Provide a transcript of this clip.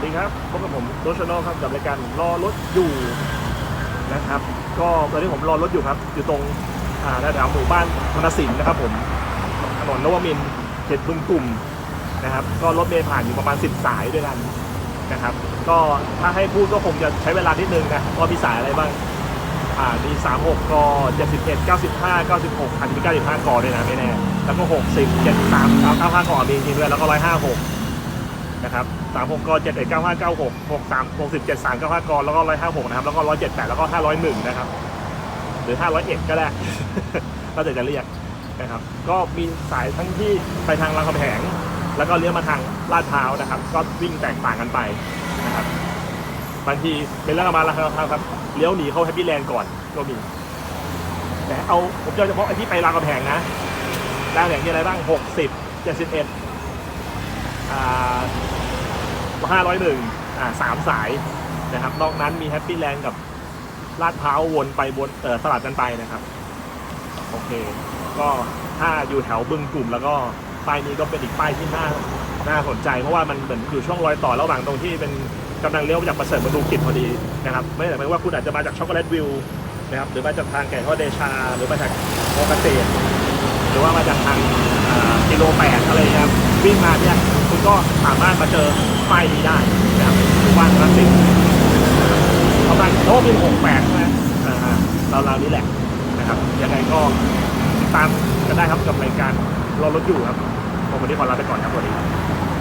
วัสดีครับพบกับผมโรชโนครับกับรายการรอรถอยู่นะครับ ก็ตอนนี้ผมรอรถอยู่ครับ อยู่ตรงอ่าแถวหมู่บ้านธนสินนะครับผมถนนนวมินเขตบึงกลุ่มนะครับ ก็รถเมล์ผ่านอยู่ประมาณ 10 สายด้วยกันนะครับ ก็ถ้าให้พูดก็คงจะใช้เวลานิดนึงนะว่ามีสายอะไรบ้างอ่ามี36ก71 95 96อาจจะมี95กด้วยนะไม่แน่แล้วก็60 73 95กอมีจริงด้วยแล้วก็156 นะครับสามหกกเจ็ดเอ็ดเก้าห้าเก้าหกหกสามหกสิบเจ็ดสามเก้าห้ากแล้วก็ร้อยห้าหกนะครับ แล้วก็ร้อยเจ็ดแปดแล้วก็ห้าร้อยหนึ่งนะครับ หรือห้าร้อยเอ็ดก็ได้ก็จะจะเรียกนะครับ ก็มีสายทั้งที่ไปทางรามคำแหง แล้วก็เลี้ยวมาทางลาดพร้าวนะครับ ก็วิ่งแตกต่างกันไปนะครับ บางทีเป็นเรื่องมาลาดพร้าวครับ เลี้ยวหนีเข้าแฮปปี้แลนด์ก่อนก็มี แต่เอาผมจะเฉพาะไอ้ที่ไปรามคำแหงนะรามคำแหงมีอะไรบ้างหกสิบเจ็ดสิบเอ็ดอ่า ห้าร้อยหนึ่งอ่าสามสายนะครับ นอกนั้นมีแฮปปี้แลนด์กับลาดพร้าววนไปวนเออสลับกันไปนะครับโอเค ก็ถ้าอยู่แถวบึงกลุ่ม แล้วก็ป้ายนี้ก็เป็นอีกป้ายที่น่าน่าสนใจ เพราะว่ามันเหมือนอยู่ช่วงรอยต่อระหว่างตรงที่เป็นกำลังเลี้ยวมาจากประเสริฐมาดูกิจพอดีนะครับ ไม่แต่หมายว่าคุณอาจจะมาจากช็อกโกแลตวิวนะครับหรือมาจากทางแก่งข้อเดชา หรือมาจากโอเกษตรหรือว่ามาจากทางอ่ากิโลแปดอะไรเงี้ยครับวิ่งมาเนี่ย ก็สามารถมาเจอป้ายนี้ได้นะครับผ่านรัสิตประมาณโน้ตเป็นหกแปดใช่ไหมอ่าเราเราๆนี้แหละนะครับยังไงก็ติดตามกันได้ครับกับรายการรอรถอยู่ครับผมวันนี้ขอลาไปก่อนครับสวัสดีครับ